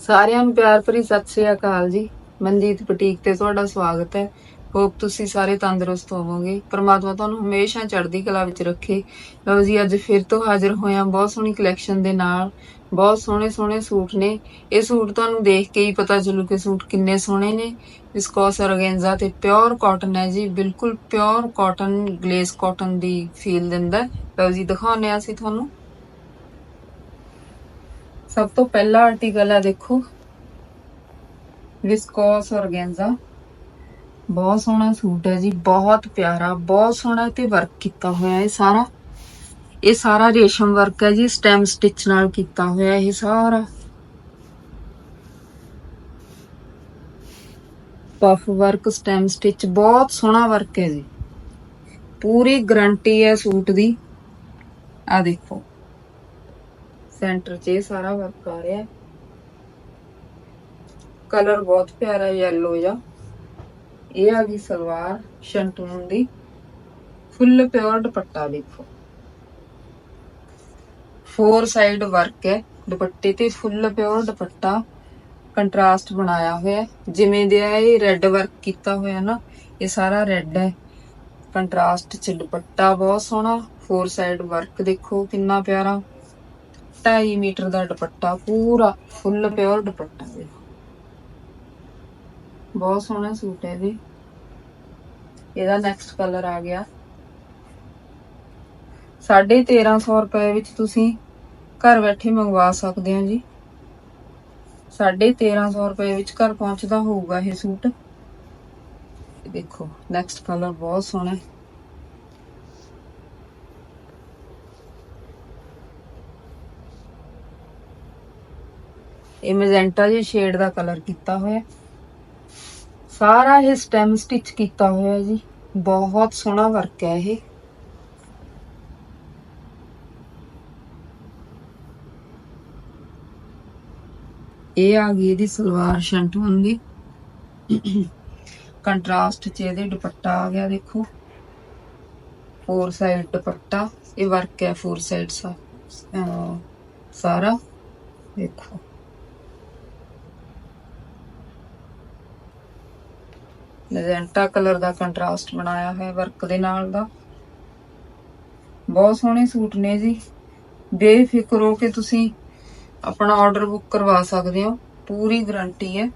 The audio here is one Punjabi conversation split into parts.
ਸਾਰਿਆਂ ਨੂੰ ਪਿਆਰ ਭਰੀ ਸਤਿ ਸ੍ਰੀ ਅਕਾਲ ਜੀ। ਮਨਜੀਤ ਬੁਟੀਕ ਤੇ ਤੁਹਾਡਾ ਸਵਾਗਤ ਹੈ। ਹੋਪ ਤੁਸੀਂ ਸਾਰੇ ਤੰਦਰੁਸਤ ਹੋਵੋਗੇ। ਪਰਮਾਤਮਾ ਤੁਹਾਨੂੰ ਹਮੇਸ਼ਾ ਚੜ੍ਹਦੀ ਕਲਾ ਵਿੱਚ ਰੱਖੇ। ਲਓ ਜੀ, ਅੱਜ ਫਿਰ ਤੋਂ ਹਾਜ਼ਰ ਹੋਇਆ ਬਹੁਤ ਸੋਹਣੀ ਕਲੈਕਸ਼ਨ ਦੇ ਨਾਲ ਬਹੁਤ ਸੋਹਣੇ ਸੋਹਣੇ ਸੂਟ ਨੇ। ਇਹ ਸੂਟ ਤੁਹਾਨੂੰ ਦੇਖ ਕੇ ਹੀ ਪਤਾ ਚੱਲੂ ਕਿ ਸੂਟ ਕਿੰਨੇ ਸੋਹਣੇ ਨੇ। ਵਿਸਕੋਸ ਔਰਗੈਂਜ਼ਾ ਤੇ ਪਿਓਰ ਕਾਟਨ ਹੈ ਜੀ। ਬਿਲਕੁਲ ਪਿਓਰ ਕਾਟਨ ਗਲੇਸ ਕਾਟਨ ਦੀ ਫੀਲ ਦਿੰਦਾ ਹੈ। ਲਓ ਜੀ, ਦਿਖਾਉਂਦੇ ਹਾਂ ਅਸੀਂ ਤੁਹਾਨੂੰ। ਸਭ ਤੋਂ ਪਹਿਲਾ ਆਰਟੀਕਲ ਹੈ ਦੇਖੋ। ਵਿਸਕੋਸ ਔਰਗੈਂਜ਼ਾ ਬਹੁਤ ਸੋਹਣਾ ਸੂਟ ਹੈ ਜੀ, ਬਹੁਤ ਪਿਆਰਾ, ਬਹੁਤ ਸੋਹਣਾ ਤੇ ਵਰਕ ਕੀਤਾ ਹੋਇਆ ਹੈ ਸਾਰਾ। ਇਹ ਸਾਰਾ ਰੇਸ਼ਮ ਵਰਕ ਹੈ ਜੀ ਸਟੈਮ ਸਟਿਚ ਨਾਲ ਕੀਤਾ ਹੋਇਆ ਇਹ ਸਾਰਾ। ਪਫ ਵਰਕ ਸਟੈਮ ਸਟਿਚ ਬਹੁਤ ਸੋਹਣਾ ਵਰਕ ਹੈ ਜੀ। ਪੂਰੀ ਗਰੰਟੀ ਹੈ ਸੂਟ ਦੀ। ਆ ਦੇਖੋ। ਸੈਂਟਰ 'ਚ ਇਹ ਸਾਰਾ ਵਰਕ ਆ ਰਿਹਾ। ਕਲਰ ਬਹੁਤ ਪਿਆਰਾ ਯੈਲੋ ਜਿਹਾ ਇਹ ਆ ਗਈ ਸਲਵਾਰ ਸ਼ੰਟੂਨ ਦੀ ਫੁੱਲ ਪਿਓਰ ਦੁਪੱਟਾ ਦੇਖੋ। ਫੋਰ ਸਾਈਡ ਵਰਕ ਹੈ। ਦੁਪੱਟੇ ਤੇ ਫੁੱਲ ਪਿਓਰ ਦੁਪੱਟਾ ਕੰਟਰਾਸਟ ਬਣਾਇਆ ਹੋਇਆ ਹੈ। ਜਿਵੇਂ ਦੇ ਇਹ ਰੈੱਡ ਵਰਕ ਕੀਤਾ ਹੋਇਆ ਨਾ, ਇਹ ਸਾਰਾ ਰੈੱਡ ਹੈ। ਕੰਟਰਾਸਟ ਚ ਦੁਪੱਟਾ ਬਹੁਤ ਸੋਹਣਾ। ਫੋਰ ਸਾਈਡ ਵਰਕ ਦੇਖੋ ਕਿੰਨਾ ਪਿਆਰਾ। 2.5 ਮੀਟਰ ਦਾ ਦੁਪੱਟਾ, ਪੂਰਾ ਫੁੱਲ ਪਿਓਰ ਦੁਪੱਟਾ ਦੇਖੋ ਬਹੁਤ ਸੋਹਣਾ ਸੂਟ ਹੈ ਜੀ। ਇਹਦਾ ਨੈਕਸਟ ਕਲਰ ਆ ਗਿਆ। 1350 ਰੁਪਏ ਵਿੱਚ ਤੁਸੀਂ ਘਰ ਬੈਠੇ ਮੰਗਵਾ ਸਕਦੇ ਹੋ ਜੀ। 1350 ਰੁਪਏ ਵਿੱਚ ਘਰ ਪਹੁੰਚਦਾ ਹੋਊਗਾ ਇਹ ਸੂਟ। ਦੇਖੋ ਨੈਕਸਟ ਕਲਰ ਬਹੁਤ ਸੋਹਣਾ ਹੈ। ਇਹ ਮੈਜੈਂਟਾ ਜਿਹੇ ਸ਼ੇਡ ਦਾ ਕਲਰ ਕੀਤਾ ਹੋਇਆ ਸਾਰਾ ਇਹ ਸਟੈਮ ਸਟਿਚ ਕੀਤਾ ਹੋਇਆ ਜੀ। ਬਹੁਤ ਸੋਹਣਾ ਵਰਕ ਹੈ ਇਹ। ਇਹ ਆ ਗਈ ਇਹਦੀ ਸਲਵਾਰ ਸ਼ੰਟੂਨ ਦੀ ਕੰਟਰਾਸਟ ਚ ਇਹਦੇ ਦੁਪੱਟਾ ਆ ਗਿਆ, ਦੇਖੋ। ਫੋਰ ਸਾਈਡ ਦੁਪੱਟਾ, ਇਹ ਵਰਕ ਹੈ ਫੋਰ ਸਾਈਡ ਸਾਰਾ। ਦੇਖੋ। ਮੈਜੈਂਟਾ ਕਲਰ ਦਾ ਕੰਟਰਾਸਟ ਬਣਾਇਆ ਹੋਇਆ ਵਰਕ ਦੇ ਨਾਲ ਦਾ। ਬਹੁਤ ਸੋਹਣੇ ਸੂਟ ਨੇ ਜੀ। ਬੇਫਿਕਰ ਹੋ ਕੇ ਤੁਸੀਂ ਆਪਣਾ ਆਰਡਰ ਬੁੱਕ ਕਰਵਾ ਸਕਦੇ ਹੋ। ਪੂਰੀ ਗਾਰੰਟੀ ਹੈ।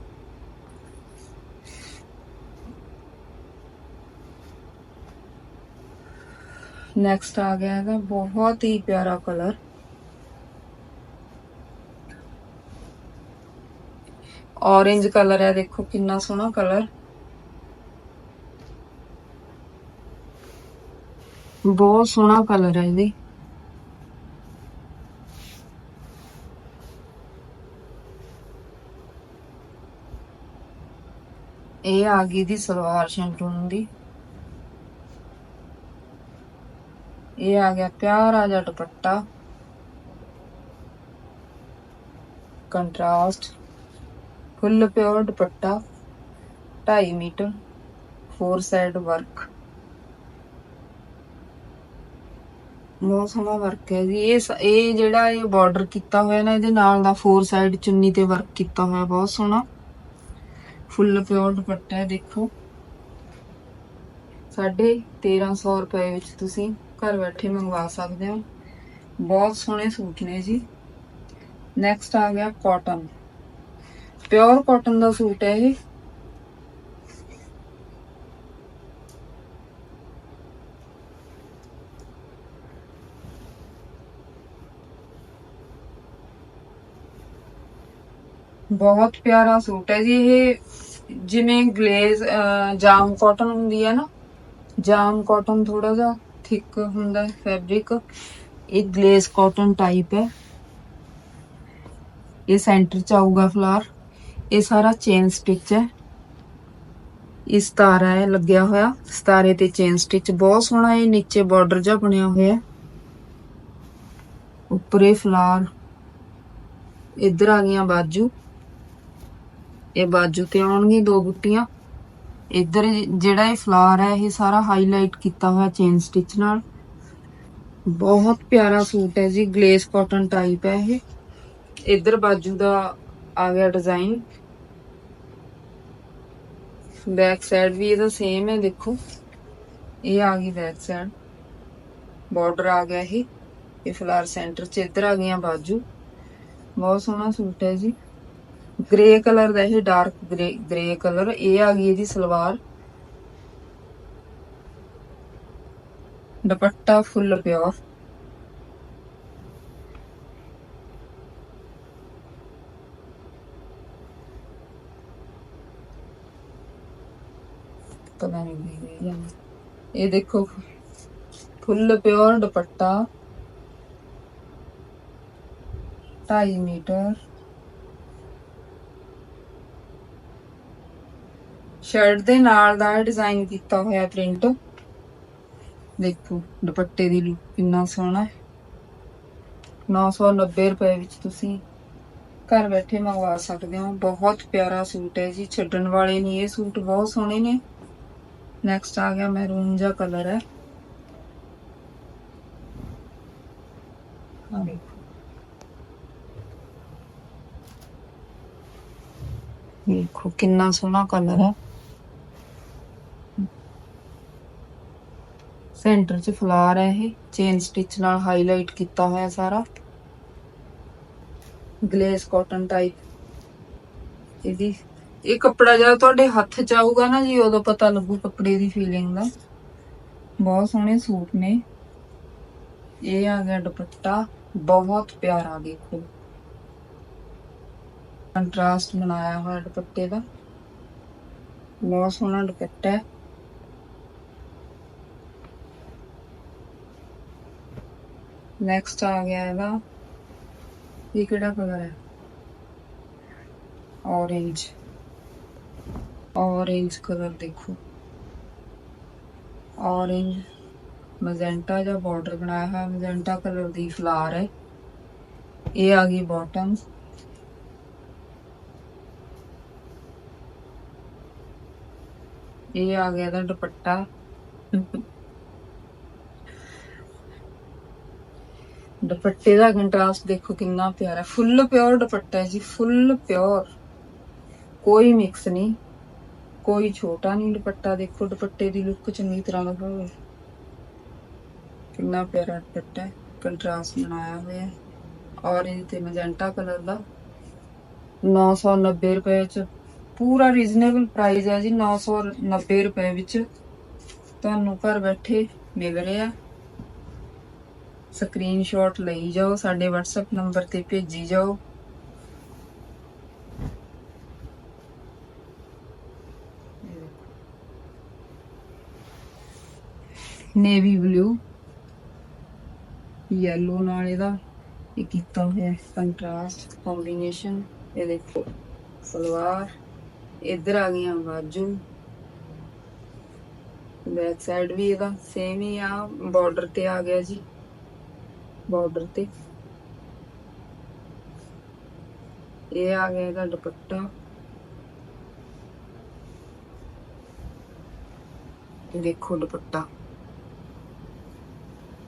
ਨੈਕਸਟ ਆ ਗਿਆ ਹੈਗਾ, ਬਹੁਤ ਹੀ ਪਿਆਰਾ ਕਲਰ। Orange ਕਲਰ ਹੈ, ਦੇਖੋ ਕਿੰਨਾ ਸੋਹਣਾ ਕਲਰ। ਬਹੁਤ ਸੋਹਣਾ ਕਲਰ ਹੈ ਇਹਦੀ। ਇਹ ਆ ਗਈ ਦੀ ਸਲਵਾਰ ਸ਼ੰਟੂਨ ਦੀ। ਇਹ ਆ ਗਿਆ ਪਿਆਰਾ ਜਿਹਾ dupatta. Contrast full pure dupatta 2.5 metre four side work ਬਹੁਤ ਸੋਹਣਾ ਵਰਕ ਹੈ ਜੀ। ਇਹ ਸ- ਇਹ ਜਿਹੜਾ ਇਹ ਬਾਰਡਰ ਕੀਤਾ ਹੋਇਆ ਨਾ, ਇਹਦੇ ਨਾਲ ਦਾ ਫੋਰ ਸਾਈਡ ਚੁੰਨੀ ਤੇ ਵਰਕ ਕੀਤਾ ਹੋਇਆ, ਬਹੁਤ ਸੋਹਣਾ। ਫੁੱਲ ਪਿਓਰ ਦੁਪੱਟਾ ਹੈ, ਦੇਖੋ। ਸਾਢੇ 1300 ਰੁਪਏ ਵਿੱਚ ਤੁਸੀਂ ਘਰ ਬੈਠੇ ਮੰਗਵਾ ਸਕਦੇ ਹੋ। ਬਹੁਤ ਸੋਹਣੇ ਸੂਟ ਨੇ ਜੀ। ਨੈਕਸਟ ਆ ਗਿਆ ਕਾਟਨ ਪਿਓਰ ਕਾਟਨ ਦਾ ਸੂਟ ਹੈ ਇਹ। ਬਹੁਤ ਪਿਆਰਾ ਸੂਟ ਹੈ ਜੀ, ਇਹ ਜਿਵੇਂ ਗਲੇਜ਼ ਜਾਮ ਕਾਟਨ ਹੁੰਦੀ ਹੈ ਨਾ, ਜਾਮ ਕਾਟਨ ਥੋੜਾ ਜਿਹਾ ਥਿਕ ਹੁੰਦਾ ਹੈ ਫੈਬਰਿਕ ਇਹ ਗਲੇਜ਼ ਕਾਟਨ ਟਾਈਪ ਹੈ। ਇਹ ਸੈਂਟਰ ਚ ਆਊਗਾ ਫਲਾਰ ਇਹ ਸਾਰਾ ਚੇਨ ਸਟਿਚ ਹੈ। ਇਹ ਸਤਾਰਾ ਹੈ, ਲੱਗਿਆ ਹੋਇਆ, ਸਤਾਰੇ ਤੇ ਚੇਨ ਸਟਿਚ ਬਹੁਤ ਸੋਹਣਾ ਇਹ ਨੀਚੇ ਬਾਰਡਰ ਜਿਹਾ ਬਣਿਆ ਹੋਇਆ ਉੱਪਰੇ ਫਲਾਰ ਇੱਧਰ ਆ ਗਈਆਂ ਬਾਜੂ। ਇਹ ਬਾਜੂ ਤੇ ਆਉਣਗੀਆਂ ਦੋ ਬੁੱਟੀਆਂ। ਇੱਧਰ ਜਿਹੜਾ ਇਹ ਫਲਾਰ ਹੈ, ਇਹ ਸਾਰਾ ਹਾਈਲਾਈਟ ਕੀਤਾ ਹੋਇਆ ਚੇਨ ਸਟਿਚ ਨਾਲ। ਬਹੁਤ ਪਿਆਰਾ ਸੂਟ ਹੈ ਜੀ ਗਲੇਸ ਕਾਟਨ ਟਾਈਪ ਹੈ ਇਹ। ਇੱਧਰ ਬਾਜੂ ਦਾ ਆ ਗਿਆ ਡਿਜ਼ਾਈਨ ਬੈਕ ਸਾਈਡ ਵੀ ਇਹਦਾ ਸੇਮ ਹੈ, ਦੇਖੋ। ਇਹ ਆ ਗਈ ਬੈਕ ਸਾਈਡ ਬਾਰਡਰ ਆ ਗਿਆ ਇਹ। ਇਹ ਫਲਾਰ ਸੈਂਟਰ ਚ ਇੱਧਰ ਆ ਗਈਆਂ ਬਾਜੂ। ਬਹੁਤ ਸੋਹਣਾ ਸੂਟ ਹੈ ਜੀ। ਗ੍ਰੇ ਕਲਰ ਦਾ ਇਹ ਡਾਰਕ ਗ੍ਰੇ ਗ੍ਰੇ ਕਲਰ, ਇਹ ਆ ਗਈ ਇਹਦੀ ਸਲਵਾਰ। ਦੁਪੱਟਾ ਫੁੱਲ ਪਿਓਰ ਪਤਾ ਨਹੀਂ ਕੀ ਇਹ ਦੇਖੋ, full pure dupatta. 2.5 metre. Shirt ਦੇ ਨਾਲ ਦਾ ਡਿਜ਼ਾਈਨ ਕੀਤਾ ਹੋਇਆ ਪ੍ਰਿੰਟ ਦੇਖੋ, ਦੁਪੱਟੇ ਦੀ ਲੁੱਕ ਕਿੰਨਾ ਸੋਹਣਾ ਹੈ। 990 ਰੁਪਏ ਵਿੱਚ ਤੁਸੀਂ ਘਰ ਬੈਠੇ ਮੰਗਵਾ ਸਕਦੇ ਹੋ। ਬਹੁਤ ਪਿਆਰਾ ਸੂਟ ਹੈ ਜੀ। ਛੱਡਣ ਵਾਲੇ ਨਹੀਂ, ਇਹ ਸੂਟ ਬਹੁਤ ਸੋਹਣੇ ਨੇ। ਨੈਕਸਟ ਆ ਗਿਆ ਮੈਰੂਨ ਜਿਹਾ ਕਲਰ ਹੈ। ਦੇਖੋ। ਕਿੰਨਾ ਸੋਹਣਾ ਕਲਰ ਹੈ। ਸੈਂਟਰ 'ਚ ਫਲਾਰ ਹੈ ਇਹ। ਚੇਨ ਸਟਿਚ ਨਾਲ ਹਾਈਲਾਈਟ ਕੀਤਾ ਹੋਇਆ ਸਾਰਾ। ਗਲੇਸ ਕਾਟਨ ਟਾਈਪ ਇਹਦੀ ਇਹ ਕੱਪੜਾ ਜਦੋਂ ਤੁਹਾਡੇ ਹੱਥ 'ਚ ਆਊਗਾ ਨਾ ਜੀ, ਉਦੋਂ ਪਤਾ ਲੱਗੂ ਕੱਪੜੇ ਦੀ ਫੀਲਿੰਗ ਦਾ। ਬਹੁਤ ਸੋਹਣੇ ਸੂਟ ਨੇ। ਇਹ ਆ ਗਿਆ ਦੁਪੱਟਾ। ਬਹੁਤ ਪਿਆਰਾ ਦੇਖੋ। ਕੰਟਰਾਸਟ ਬਣਾਇਆ ਹੋਇਆ ਦੁਪੱਟੇ ਦਾ। ਬਹੁਤ ਸੋਹਣਾ ਦੁਪੱਟਾ ਹੈ। ਨੈਕਸਟ ਆ ਗਿਆ ਇਹਦਾ। ਇਹ ਕਿਹੜਾ ਕਲਰ ਹੈ? Orange orange ਕਲਰ ਦੇਖੋ। Orange ਮਜੈਂਟਾ ਜਾਂ ਬਾਰਡਰ ਬਣਾਇਆ ਹੋਇਆ ਮਜੈਂਟਾ ਕਲਰ ਦੀ ਫਲਾਰ ਹੈ। ਇਹ ਆ ਗਈ ਬਾਟਮ ਇਹ ਆ ਗਿਆ ਦਾ ਦੁਪੱਟਾ। ਦੁਪੱਟੇ ਦਾ ਕੰਟਰਾਸਟ ਦੇਖੋ ਕਿੰਨਾ ਪਿਆਰਾ ਫੁੱਲ ਪਿਓਰ ਦੁਪੱਟਾ ਹੈ ਜੀ ਫੁੱਲ ਪਿਓਰ ਕੋਈ ਮਿਕਸ ਨਹੀਂ, ਕੋਈ ਛੋਟਾ ਨਹੀਂ ਦੁਪੱਟਾ, ਦੇਖੋ ਦੁਪੱਟੇ ਦੀ ਲੁੱਕ ਚੰਗੀ ਤਰ੍ਹਾਂ ਦਿਖਾਓ ਕਿੰਨਾ ਪਿਆਰਾ ਦੁਪੱਟਾ ਹੈ ਕੰਟਰਾਸਟ ਬਣਾਇਆ ਹੋਇਆ ਹੈ। ਔਰੇਂਜ ਤੇ ਮੈਜੈਂਟਾ ਕਲਰ ਦਾ। 990 ਰੁਪਏ ਚ। ਪੂਰਾ ਰੀਜ਼ਨੇਬਲ ਪ੍ਰਾਈਸ ਹੈ ਜੀ 990 ਰੁਪਏ ਵਿੱਚ। ਤੁਹਾਨੂੰ ਘਰ ਬੈਠੇ ਮਿਲ ਰਿਹਾ ਸਕਰੀਨਸ਼ਾਟ ਲਈ ਜਾਓ, ਸਾਡੇ WhatsApp ਨੰਬਰ ਤੇ ਭੇਜੀ ਜਾਓ। ਨੇਵੀ ਬਲੂ ਯੈਲੋ ਨਾਲ ਇਹਦਾ ਇਹ ਕੀਤਾ ਹੋਇਆ ਕੰਟਰਾਸਟ ਕੰਬੀਨੇਸ਼ਨ ਇਹ ਦੇਖੋ, ਸਲਵਾਰ, ਇੱਧਰ ਆ ਗਈਆਂ ਬਾਜੂ। ਬੈਕ ਸਾਈਡ ਵੀ ਇਹਦਾ ਸੇਮ ਹੀ ਆ ਬਾਰਡਰ ਤੇ ਆ ਗਿਆ ਜੀ। ਬਾਰਡਰ ਤੇ ਇਹ ਆ ਗਿਆ ਇਹਦਾ ਦੁਪੱਟਾ ਇਹ ਦੇਖੋ ਦੁਪੱਟਾ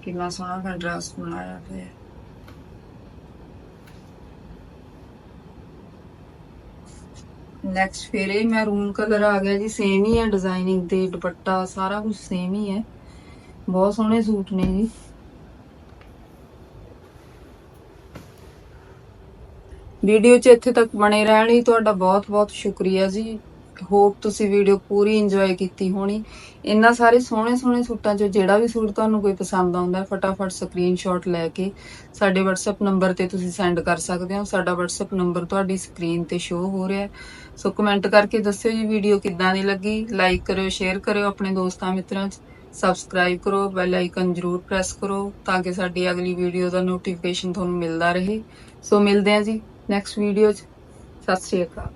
ਕਿੰਨਾ ਸੋਹਣਾ ਕੰਟਰਾਸਟ ਬਣਾਇਆ ਹੋਇਆ ਹੈ ਨੈਕਸਟ ਫਿਰ ਇਹ ਮੈਰੂਨ ਕਲਰ ਆ ਗਿਆ ਜੀ ਸੇਮ ਹੀ ਹੈ ਡਿਜ਼ਾਈਨਿੰਗ ਤੇ ਦੁਪੱਟਾ ਸਾਰਾ ਕੁਝ ਸੇਮ ਹੀ ਹੈ ਬਹੁਤ ਸੋਹਣੇ ਸੂਟ ਨੇ ਜੀ ਵੀਡੀਓ 'ਚ ਇੱਥੇ ਤੱਕ ਬਣੇ ਰਹਿਣ ਲਈ ਤੁਹਾਡਾ ਬਹੁਤ-ਬਹੁਤ ਸ਼ੁਕਰੀਆ ਜੀ। ਹੋਪ ਤੁਸੀਂ ਵੀਡੀਓ ਪੂਰੀ ਇੰਜੋਏ ਕੀਤੀ ਹੋਣੀ। ਇੰਨਾ ਸਾਰੇ ਸੋਹਣੇ-ਸੋਹਣੇ ਸੂਟਾਂ 'ਚੋਂ ਜਿਹੜਾ ਵੀ ਸੂਟ ਤੁਹਾਨੂੰ ਕੋਈ ਪਸੰਦ ਆਉਂਦਾ ਹੈ ਫਟਾਫਟ ਸਕਰੀਨਸ਼ਾਟ ਲੈ ਕੇ ਸਾਡੇ WhatsApp ਨੰਬਰ ਤੇ ਤੁਸੀਂ ਸੈਂਡ ਕਰ ਸਕਦੇ ਹੋ। ਸਾਡਾ WhatsApp ਨੰਬਰ ਤੁਹਾਡੀ ਸਕਰੀਨ ਤੇ ਸ਼ੋ ਹੋ ਰਿਹਾ ਹੈ। ਸੋ ਕਮੈਂਟ ਕਰਕੇ ਦੱਸਿਓ ਜੀ ਵੀਡੀਓ ਕਿੱਦਾਂ ਦੀ ਲੱਗੀ। ਲਾਈਕ ਕਰਿਓ ਸ਼ੇਅਰ ਕਰਿਓ ਆਪਣੇ ਦੋਸਤਾਂ ਮਿੱਤਰਾਂ 'ਚ। ਸਬਸਕ੍ਰਾਈਬ ਕਰੋ ਬੈਲ ਆਈਕਨ ਜਰੂਰ ਪ੍ਰੈਸ ਕਰੋ ਤਾਂ ਕਿ ਸਾਡੀ ਅਗਲੀ ਵੀਡੀਓ ਦਾ ਨੋਟੀਫਿਕੇਸ਼ਨ ਤੁਹਾਨੂੰ ਮਿਲਦਾ ਰਹੇ। ਸੋ ਮਿਲਦੇ ਹਾਂ ਜੀ। ਨੈਕਸਟ ਵੀਡੀਓ 'ਚ। ਸਤਿ ਸ਼੍ਰੀ ਅਕਾਲ।